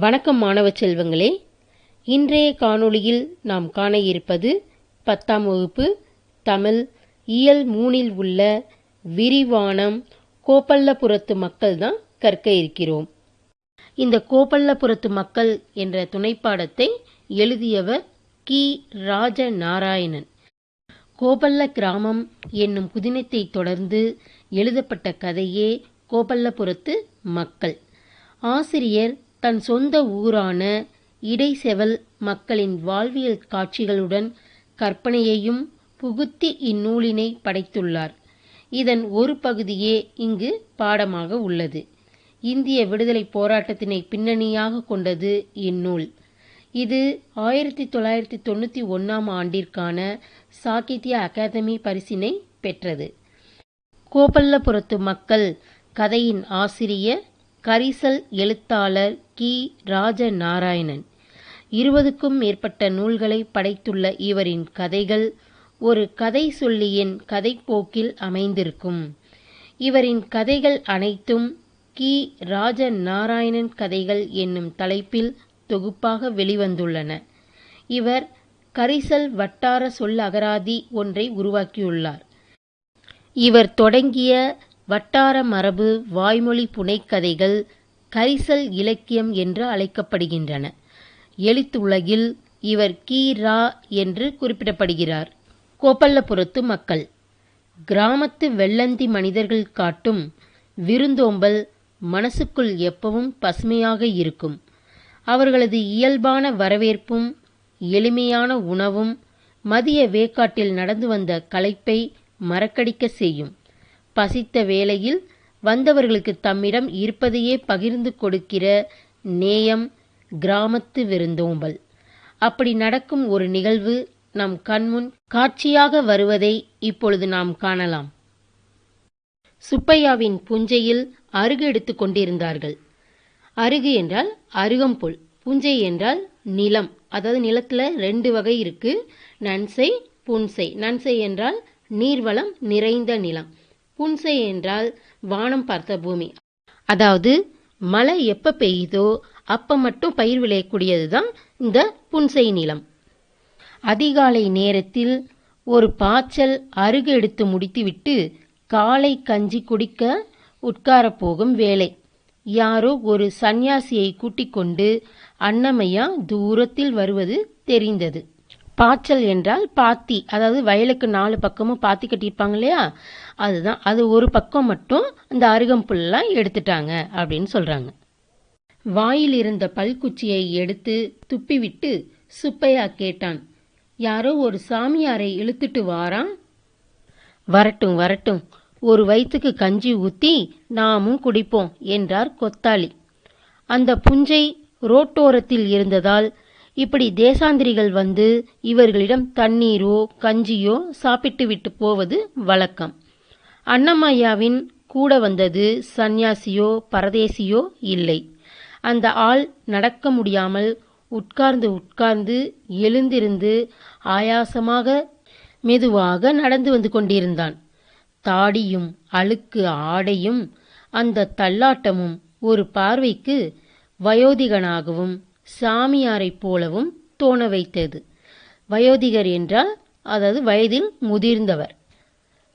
வணக்கம் மாணவ செல்வங்களே. இன்றைய காணொளியில் நாம் காண இருப்பது பத்தாம் வகுப்பு தமிழ் இயல் மூனில் உள்ள விரிவானம் கோப்பல்லபுரத்து மக்கள் தான் கற்க இருக்கிறோம். இந்த கோப்பல்லபுரத்து மக்கள் என்ற துணைப்பாடத்தை எழுதியவர் கி. ராஜ நாராயணன் கோபல்ல கிராமம் என்னும் புதினத்தை தொடர்ந்து எழுதப்பட்ட கதையே கோபல்லபுரத்து மக்கள். ஆசிரியர் தன் சொந்த ஊரான இடைசெவல் மக்களின் வாழ்வியல் காட்சிகளுடன் கற்பனையையும் புகுத்தி இந்நூலினை படைத்துள்ளார். இதன் ஒரு பகுதியே இங்கு பாடமாக உள்ளது. இந்திய விடுதலை போராட்டத்தினை பின்னணியாக கொண்டது இந்நூல். இது ஆயிரத்தி தொள்ளாயிரத்தி தொண்ணூற்றி ஒன்றாம் ஆண்டிற்கான சாகித்ய அகாதமி பரிசினை பெற்றது. கோபல்லபுரத்து மக்கள் கதையின் ஆசிரியர் கரிசல் எழுத்தாளர் கி. ராஜநாராயணன். இருபதுக்கும் மேற்பட்ட நூல்களை படைத்துள்ள இவரின் கதைகள் ஒரு கதை சொல்லியின் கதைப்போக்கில் அமைந்திருக்கும். இவரின் கதைகள் அனைத்தும் கி. ராஜநாராயணன் கதைகள் என்னும் தலைப்பில் தொகுப்பாக வெளிவந்துள்ளன. இவர் கரிசல் வட்டார சொல்லகராதி ஒன்றை உருவாக்கியுள்ளார். இவர் தொடங்கிய வட்டார மரபு வாய்மொழி புனைக்கதைகள் கரிசல் இலக்கியம் என்று அழைக்கப்படுகின்றன. எழுத்துலகில் இவர் கி. ரா. என்று குறிப்பிடப்படுகிறார். கோப்பல்லபுரத்து மக்கள். கிராமத்து வெள்ளந்தி மனிதர்கள் காட்டும் விருந்தோம்பல் மனசுக்குள் எப்பவும் பசுமையாக இருக்கும். அவர்களது இயல்பான வரவேற்பும் எளிமையான உணவும் மதிய வேக்காட்டில் நடந்து வந்த களைப்பை மறக்கடிக்க செய்யும். பசித்த வேளையில் வந்தவர்களுக்கு தம்மிடம் இருப்பதையே பகிர்ந்து கொடுக்கிற நேயம் கிராமத்து விருந்தோம்பல். அப்படி நடக்கும் ஒரு நிகழ்வு நம் கண்முன் காட்சியாக வருவதை இப்பொழுது நாம் காணலாம். சுப்பையாவின் புஞ்சையில் அருகு எடுத்து கொண்டிருந்தார்கள். அருகு என்றால் அருகம்புல் புஞ்சை என்றால் நிலம் அதாவது நிலத்தில் ரெண்டு வகை இருக்கு. நன்சை புன்சை. நன்சை என்றால் நீர்வளம் நிறைந்த நிலம். புன்சை என்றால் வானம் பார்த்த பூமி. அதாவது மழை எப்போ பெய்யுதோ அப்போ மட்டும் பயிர் விளையக்கூடியது தான் இந்த புன்சை நிலம். அதிகாலை நேரத்தில் ஒரு பாய்ச்சல் அருகு எடுத்து முடித்துவிட்டு காலை கஞ்சி குடிக்க உட்காரப் போகும் வேலை யாரோ ஒரு சந்நியாசியை கூட்டிக் கொண்டு அன்னமையா தூரத்தில் வருவது தெரிந்தது. பாய்ச்சல் என்றால் பாத்தி. அதாவது வயலுக்கு நாலு பக்கமும் பாத்தி கட்டியிருப்பாங்க இல்லையா? அதுதான். அது ஒரு பக்கம் மட்டும் அந்த அருகம்புல்லாம் எடுத்துட்டாங்க அப்படின்னு சொல்கிறாங்க வாயில் இருந்த பல்குச்சியை எடுத்து துப்பிவிட்டு சுப்பையா கேட்டான் யாரோ ஒரு சாமியாரை இழுத்துட்டு வாரான்? வரட்டும் வரட்டும். ஒரு வயிற்றுக்கு கஞ்சி ஊத்தி நாமும் குடிப்போம் என்றார் கொத்தாளி அந்த புஞ்சை ரோட்டோரத்தில் இருந்ததால் இப்படி தேசாந்திரிகள் வந்து இவர்களிடம் தண்ணீரோ கஞ்சியோ சாப்பிட்டு விட்டு போவது வழக்கம். அன்னமையாவின் கூட வந்தது சந்நியாசியோ பரதேசியோ இல்லை. அந்த ஆள் நடக்க முடியாமல் உட்கார்ந்து உட்கார்ந்து எழுந்திருந்து ஆயாசமாக மெதுவாக நடந்து வந்து கொண்டிருந்தான். தாடியும் அழுக்கு ஆடையும் அந்த தள்ளாட்டமும் ஒரு பார்வைக்கு வயோதிகனாகவும் சாமியாரைப் போலவும் தோண வைத்தது. வயோதிகர் என்றால் அதாவது வயதில் முதிர்ந்தவர்.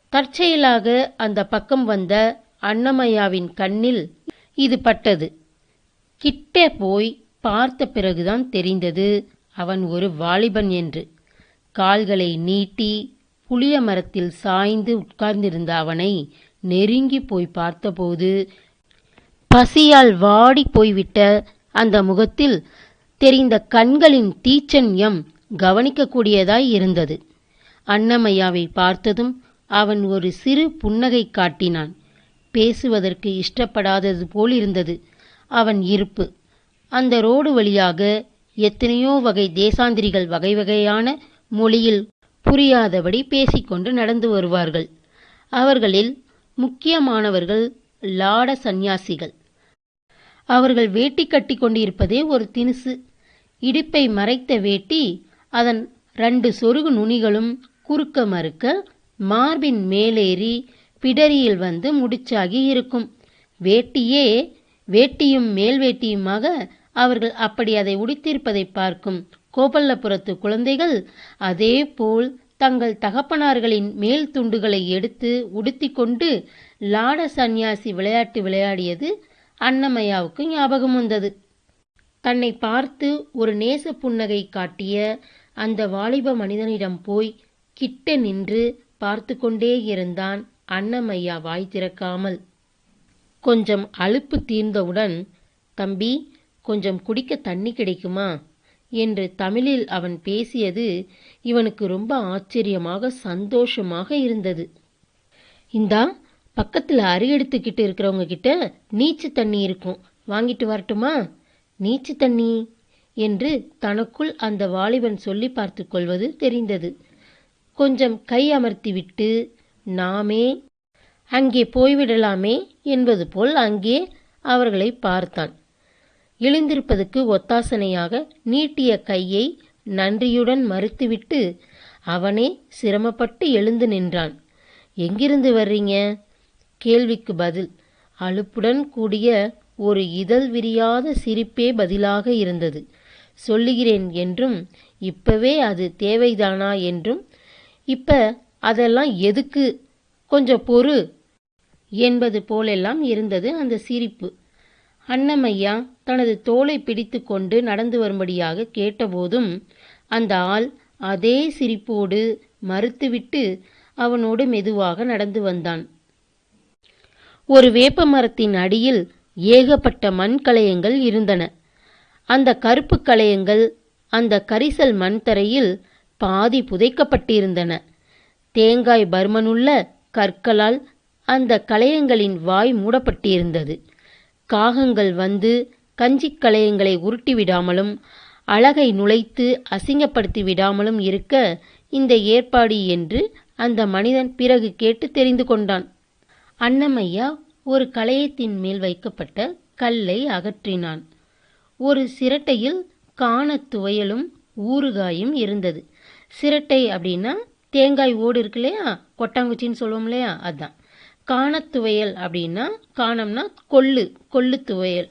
தற்செயலாக அந்த பக்கம் வந்த அன்னமையாவின் கண்ணில் இது பட்டது. கிட்டே போய் பார்த்த பிறகுதான் தெரிந்தது அவன் ஒரு வாலிபன் என்று. கால்களை நீட்டி புளிய மரத்தில் சாய்ந்து உட்கார்ந்திருந்த அவனை நெருங்கி போய் பார்த்தபோது பசியால் வாடி போய்விட்ட அந்த முகத்தில் தெரிந்த கண்களின் தீச்சன்யம் கவனிக்கக்கூடியதாய் இருந்தது. அன்னமையாவை பார்த்ததும் அவன் ஒரு சிறு புன்னகை காட்டினான். பேசுவதற்கு இஷ்டப்படாதது போல் இருந்தது அவன் இருப்பு. அந்த ரோடு வழியாக எத்தனையோ வகை தேசாந்திரிகள் வகை வகையான மொழியில் புரியாதபடி பேசிக்கொண்டு நடந்து வருவார்கள். அவர்களில் முக்கியமானவர்கள் லாட சந்நியாசிகள். அவர்கள் வேட்டி கட்டி கொண்டிருப்பதே ஒரு தினுசு. இடுப்பை மறைத்த வேட்டி அதன் ரெண்டு சொருகு நுனிகளும் குறுக்க மறுக்க மார்பின் மேலேறி பிடரியில் வந்து முடிச்சாகி இருக்கும். வேட்டியே வேட்டியும் மேல் வேட்டியுமாக அவர்கள் அப்படி அதை உடுத்தியிருப்பதை பார்க்கும். கோபல்லபுரத்து குழந்தைகள் அதேபோல் தங்கள் தகப்பனார்களின் மேல் துண்டுகளை எடுத்து உடுத்திக்கொண்டு லாட சந்நியாசி விளையாட்டு விளையாடியது அன்னமையாவுக்கு ஞாபகம் வந்தது. தன்னை பார்த்து ஒரு நேச புன்னகை காட்டிய அந்த வாலிப மனிதனிடம் போய் கிட்ட நின்று பார்த்து கொண்டே இருந்தான் அன்னமையா வாய் திறக்காமல். கொஞ்சம் அலுப்பு தீர்ந்தவுடன் தம்பி கொஞ்சம் குடிக்க தண்ணி கிடைக்குமா? என்று தமிழில் அவன் பேசியது இவனுக்கு ரொம்ப ஆச்சரியமாக சந்தோஷமாக இருந்தது. இந்தா பக்கத்தில் அருகெடுத்துக்கிட்டு இருக்கிறவங்க கிட்ட நீச்சு தண்ணி இருக்கும். வாங்கிட்டு வரட்டுமா? நீச்சு தண்ணி என்று தனக்குள் அந்த வாலிபன் சொல்லி பார்த்து கொள்வது தெரிந்தது. கொஞ்சம் கை அமர்த்திவிட்டு நாமே அங்கே போய்விடலாமே என்பது போல் அங்கே அவர்களை பார்த்தான். எழுந்திருப்பதுக்கு ஒத்தாசனையாக நீட்டிய கையை நன்றியுடன் மறுத்துவிட்டு அவனே சிரமப்பட்டு எழுந்து நின்றான். எங்கிருந்து வர்றீங்க? கேள்விக்கு பதில். அலுப்புடன் கூடிய ஒரு இதழ் விரியாத சிரிப்பே பதிலாக இருந்தது. சொல்லுகிறேன் என்றும் இப்பவே அது தேவைதானா என்றும் இப்ப அதெல்லாம் எதுக்கு? கொஞ்சம் பொறு என்பது போலெல்லாம் இருந்தது அந்த சிரிப்பு. அன்னமையா தனது தோலை பிடித்து கொண்டு நடந்து வரும்படியாக கேட்டபோதும் அந்த ஆள் அதே சிரிப்போடு மறுத்துவிட்டு அவனோடு மெதுவாக நடந்து வந்தான். ஒரு வேப்ப மரத்தின் அடியில் ஏகப்பட்ட மண்கலயங்கள் இருந்தன. அந்த கருப்பு கலயங்கள் அந்த கரிசல் மண் தரையில் பாதி புதைக்கப்பட்டிருந்தன. தேங்காய் பர்மனுள்ள கற்களால் அந்த கலயங்களின் வாய் மூடப்பட்டிருந்தது. காகங்கள் வந்து கஞ்சிக் கலயங்களை உருட்டி விடாமலும் அழகை நுழைத்து அசிங்கப்படுத்தி விடாமலும் இருக்க இந்த ஏற்பாடு என்று அந்த மனிதன் பிறகு கேட்டு தெரிந்து கொண்டான். அன்னமையா ஒரு களையத்தின் மேல் வைக்கப்பட்ட கல்லை அகற்றினான். ஒரு சிரட்டையில் காண துவையலும் ஊறுகாயும் இருந்தது. சிரட்டை அப்படின்னா தேங்காய் ஓடு இருக்கு இல்லையா? கொட்டாங்குச்சின்னு சொல்லுவோம் இல்லையா? அதான். காணத்துவையல் அப்படின்னா காணம்னா கொள்ளு கொள்ளு துவையல்.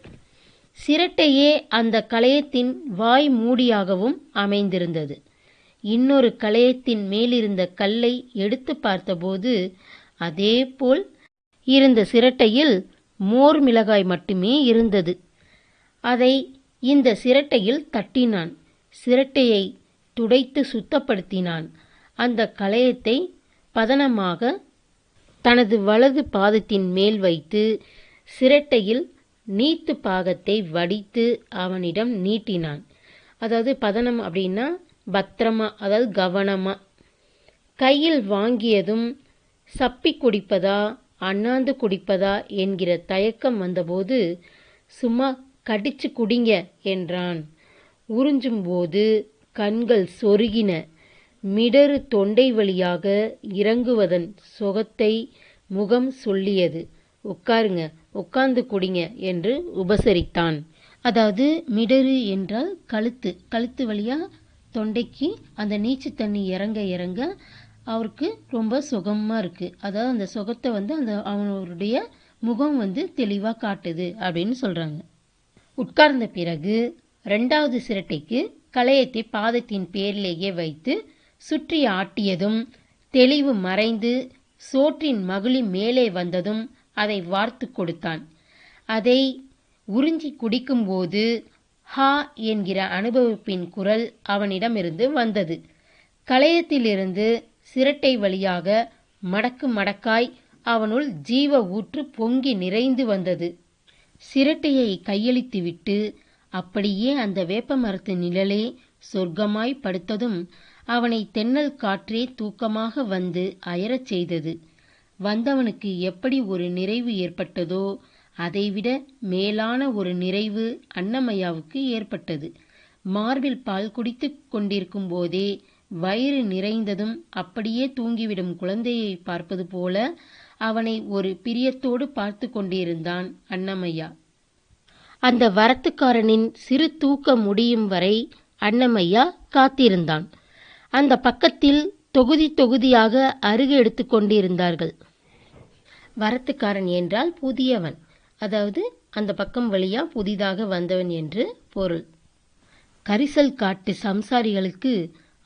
சிரட்டையே அந்த களையத்தின் வாய் மூடியாகவும் அமைந்திருந்தது. இன்னொரு கலயத்தின் மேலிருந்த கல்லை எடுத்து பார்த்தபோது அதேபோல் இருந்த சிரட்டையில் மோர் மிளகாய் மட்டுமே இருந்தது. அதை இந்த சிரட்டையில் தட்டினான். சிரட்டையை துடைத்து சுத்தப்படுத்தினான். அந்த களையத்தை பதனமாக தனது வலது பாதத்தின் மேல் வைத்து சிரட்டையில் நீத்து பாகத்தை வடித்து அவனிடம் நீட்டினான். அதாவது பதனம் அப்படின்னா பத்திரமா அதாவது கவனமா. கையில் வாங்கியதும் சப்பி குடிப்பதா அண்ணாந்து குடிப்பதா என்கிற தயக்கம் வந்தபோது சும்மா கடிச்சு குடிங்க என்றான். உறிஞ்சும்போது கண்கள் சொருகின. மிடறு தொண்டை வழியாக இறங்குவதன் சுகத்தை முகம் சொல்லியது. உட்காருங்க உட்கார்ந்து குடிங்க என்று உபசரித்தான். அதாவது மிடறு என்றால் கழுத்து. கழுத்து வழியா தொண்டைக்கு அந்த நீச்சு தண்ணி இறங்க இறங்க அவருக்கு ரொம்ப சுகமாக இருக்குது அதாவது அந்த சுகத்தை வந்து அந்த அவனுடைய முகம் வந்து தெளிவாக காட்டுது அப்படின்னு சொல்கிறாங்க உட்கார்ந்த பிறகு ரெண்டாவது சிரட்டைக்கு களையத்தை பாதத்தின் பேரிலேயே வைத்து சுற்றி ஆட்டியதும் தெளிவு மறைந்து சோற்றின் மகிழி மேலே வந்ததும் அதை வார்த்து கொடுத்தான். அதை உறிஞ்சி குடிக்கும்போது ஹா என்கிற அனுபவிப்பின் குரல் அவனிடமிருந்து வந்தது. களையத்திலிருந்து சிரட்டை வழியாக மடக்கு மடக்காய் அவனுள் ஜீவ ஊற்று பொங்கி நிறைந்து வந்தது. சிரட்டையை கையளித்துவிட்டு அப்படியே அந்த வேப்ப மரத்து நிழலே சொர்க்கமாய் படுத்ததும் அவனை தென்னல் காற்றே தூக்கமாக வந்து அயரச் செய்தது. வந்தவனுக்கு எப்படி ஒரு நிறைவு ஏற்பட்டதோ அதைவிட மேலான ஒரு நிறைவு அன்னமையாவுக்கு ஏற்பட்டது. மார்பில் பால் குடித்து கொண்டிருக்கும் போதே வயிறு நிறைந்ததும் அப்படியே தூங்கிவிடும் குழந்தையை பார்ப்பது போல அவனை ஒரு பிரியத்தோடு பார்த்து கொண்டிருந்தான் அன்னமையா அந்த வரத்துக்காரனின் சிறு தூக்கம் முடியும் வரை அன்னமையா காத்திருந்தான். அந்த பக்கத்தில் தொகுதி தொகுதியாக அருகு எடுத்து கொண்டிருந்தார்கள். வரத்துக்காரன் என்றால் புதியவன் அதாவது அந்த பக்கம் வழியா புதிதாக வந்தவன் என்று பொருள். கரிசல் காட்டு சம்சாரிகளுக்கு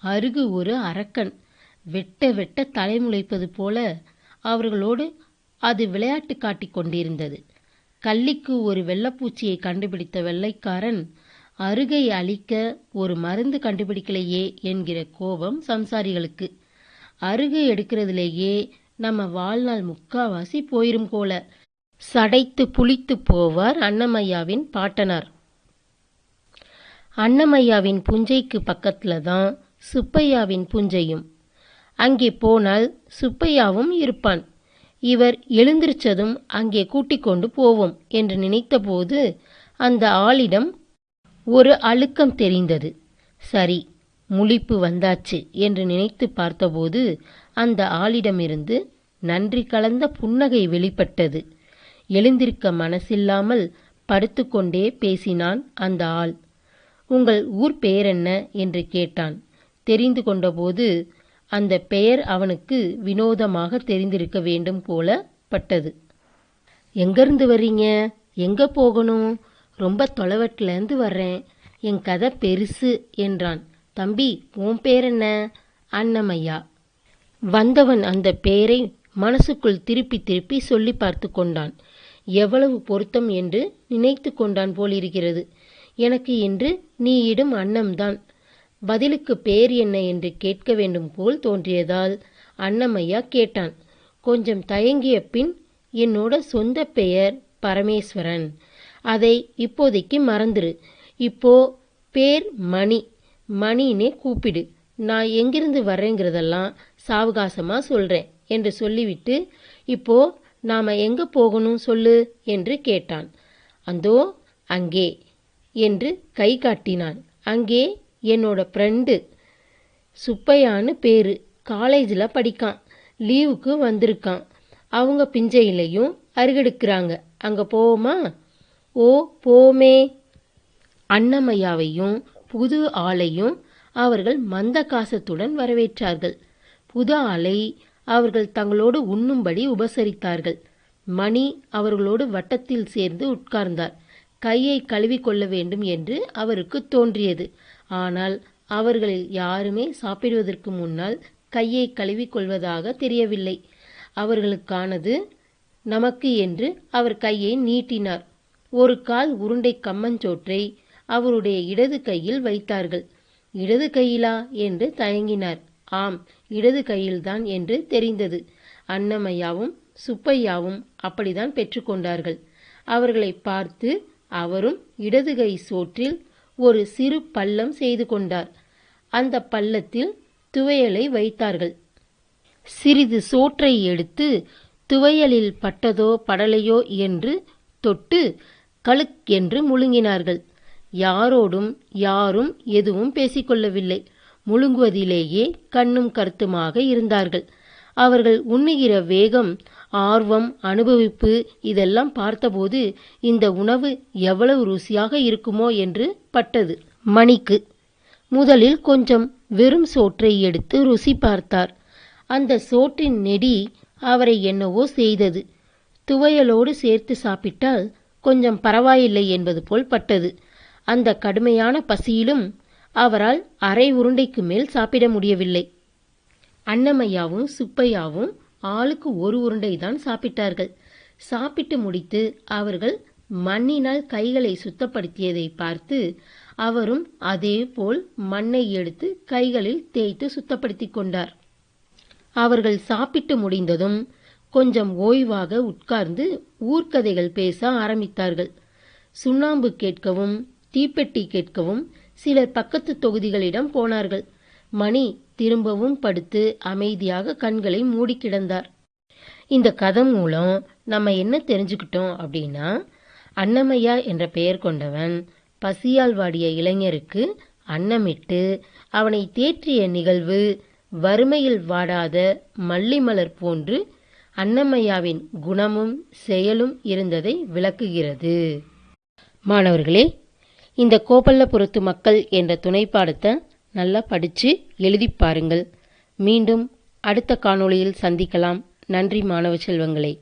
அருகு ஒரு அரக்கன். வெட்ட வெட்ட தலைமுளைப்பது போல அவர்களோடு அது விளையாட்டு காட்டிக் கொண்டிருந்தது. கள்ளிக்கு ஒரு வெள்ளப்பூச்சியை கண்டுபிடித்த வெள்ளைக்காரன் அருகை அழிக்க ஒரு மருந்து கண்டுபிடிக்கலையே என்கிற கோபம் சம்சாரிகளுக்கு. அருகு எடுக்கிறதுலேயே நம்ம வாழ்நாள் முக்காவாசி போயிரும் போல. சடைத்து புளித்து போவார் அன்னமையாவின் பாட்டனார். அன்னமையாவின் புஞ்சைக்கு பக்கத்துல தான் சுப்பையாவின் புஞ்சையும். அங்கே போனால் சுப்பையாவும் இருப்பான். இவர் எழுந்திருச்சதும் அங்கே கூட்டிக் கொண்டு போவோம் என்று நினைத்தபோது அந்த ஆளிடம் ஒரு அழுக்கம் தெரிந்தது. சரி முழிப்பு வந்தாச்சு என்று நினைத்து பார்த்தபோது அந்த ஆளிடமிருந்து நன்றி கலந்த புன்னகை வெளிப்பட்டது. எழுந்திருக்க மனசில்லாமல் படுத்துக்கொண்டே பேசினான் அந்த ஆள். உங்கள் ஊர் பெயர் என்ன? என்று கேட்டான். தெரிந்து கொண்டபோது அந்த பெயர் அவனுக்கு வினோதமாக தெரிந்திருக்க வேண்டும் போல பட்டது எங்கேருந்து வர்றீங்க? எங்கே போகணும்? ரொம்ப தொலைவட்டிலேருந்து வர்றேன். என் கதை பெருசு என்றான். தம்பி உன் பேர் என்ன? அன்னமையா வந்தவன் அந்த பெயரை மனசுக்குள் திருப்பி திருப்பி சொல்லி பார்த்து கொண்டான். எவ்வளவு பொருத்தம் என்று நினைத்து கொண்டான் போலிருக்கிறது. எனக்கு இன்று நீ இடும் அன்னம்தான். பதிலுக்கு பேர் என்ன என்று கேட்க வேண்டும் போல் தோன்றியதால் அன்னமையா கேட்டான். கொஞ்சம் தயங்கிய பின் என்னோட சொந்த பெயர் பரமேஸ்வரன். அதை இப்போதைக்கு மறந்துரு. இப்போ பேர் மணி. மணினே கூப்பிடு. நான் எங்கிருந்து வரேங்கிறதெல்லாம் சாவகாசமாக சொல்கிறேன் என்று சொல்லிவிட்டு இப்போ நாம் எங்கே போகணும் சொல்லு என்று கேட்டான். அந்தோ அங்கே என்று கை காட்டினான். அங்கே என்னோட ஃப்ரெண்டு சுப்பையான்னு பேர். காலேஜில் படிக்கான். லீவுக்கு வந்திருக்கான். அவங்க பிஞ்சையிலையும் அருகெடுக்கிறாங்க. அங்கே போவோமா? ஓ போமே. அன்னமையாவையும் புது ஆளையும் அவர்கள் மந்த காசத்துடன் வரவேற்றார்கள். புது ஆளை அவர்கள் தங்களோடு உண்ணும்படி உபசரித்தார்கள். மணி அவர்களோடு வட்டத்தில் சேர்ந்து உட்கார்ந்தார். கையை கழுவி கொள்ள வேண்டும் என்று அவருக்கு தோன்றியது. ஆனால் அவர்களில் யாருமே சாப்பிடுவதற்கு முன்னால் கையை கழுவிக்கொள்வதாக தெரியவில்லை. அவர்களுக்கானது நமக்கு என்று அவர் கையை நீட்டினார். ஒரு கால் உருண்டை கம்மஞ்சோற்றை அவருடைய இடது கையில் வைத்தார்கள். இடது கையிலா என்று தயங்கினார். ஆம் இடது கையில்தான் என்று தெரிந்தது. அன்னமையாவும் சுப்பையாவும் அப்படிதான் பெற்றுக்கொண்டார்கள் அவர்களை பார்த்து அவரும் இடது கை சோற்றில் ஒரு சிறு பள்ளம் செய்து கொண்டார். அந்த பள்ளத்தில் துவையலை வைத்தார்கள். சிறிது சோற்றை எடுத்து துவையலில் பட்டதோ படலையோ என்று தொட்டு கழுக் என்று முழுங்கினார்கள். யாரோடும் யாரும் எதுவும் பேசிக்கொள்ளவில்லை முழுங்குவதிலேயே கண்ணும் கருத்துமாக இருந்தார்கள். அவர்கள் உண்ணுகிற வேகம் ஆர்வம் அனுபவிப்பு இதெல்லாம் பார்த்தபோது இந்த உணவு எவ்வளவு ருசியாக இருக்குமோ என்று பட்டது. மணிக்கு முதலில் கொஞ்சம் வெறும் சோற்றை எடுத்து ருசி பார்த்தார். அந்த சோற்றின் நெடி அவரை என்னவோ செய்தது. துவையலோடு சேர்த்து சாப்பிட்டால் கொஞ்சம் பரவாயில்லை என்பது போல் பட்டது. அந்த கடுமையான பசியிலும் அவரால் அரை உருண்டைக்கு மேல் சாப்பிட முடியவில்லை. அன்னமையாவும் சுப்பையாவும் ஆளுக்கு ஒரு உருண்டை தான் சாப்பிட்டார்கள். சாப்பிட்டு முடித்து அவர்கள் மண்ணினால் கைகளை சுத்தப்படுத்தியதை பார்த்து அவரும் அதேபோல் மண்ணை எடுத்து கைகளில் தேய்த்து சுத்தப்படுத்தி கொண்டார். அவர்கள் சாப்பிட்டு முடிந்ததும் கொஞ்சம் ஓய்வாக உட்கார்ந்து ஊர்க்கதைகள் பேச ஆரம்பித்தார்கள். சுண்ணாம்பு கேட்கவும் தீப்பெட்டி கேட்கவும் சிலர் பக்கத்து தொகுதிகளிடம் போனார்கள். மணி திரும்பவும் படுத்து அமைதியாக கண்களை மூடி கிடந்தார். இந்த கதை மூலம் நம்ம என்ன தெரிஞ்சுக்கிட்டோம் அப்படின்னா அன்னமையா என்ற பெயர் கொண்டவன் பசியால் வாடிய இளைஞருக்கு அன்னமிட்டு அவனை தேற்றிய நிகழ்வு வறுமையில் வாடாத மல்லிமலர் போன்று அன்னமையாவின் குணமும் செயலும் இருந்ததை விளக்குகிறது. மாணவர்களே இந்த கோபல்லபுரத்து மக்கள் என்ற துணைப்பாடத்தை நல்லா படித்து எழுதி பாருங்கள். மீண்டும் அடுத்த காணொளியில் சந்திக்கலாம். நன்றி மாணவ செல்வங்களே.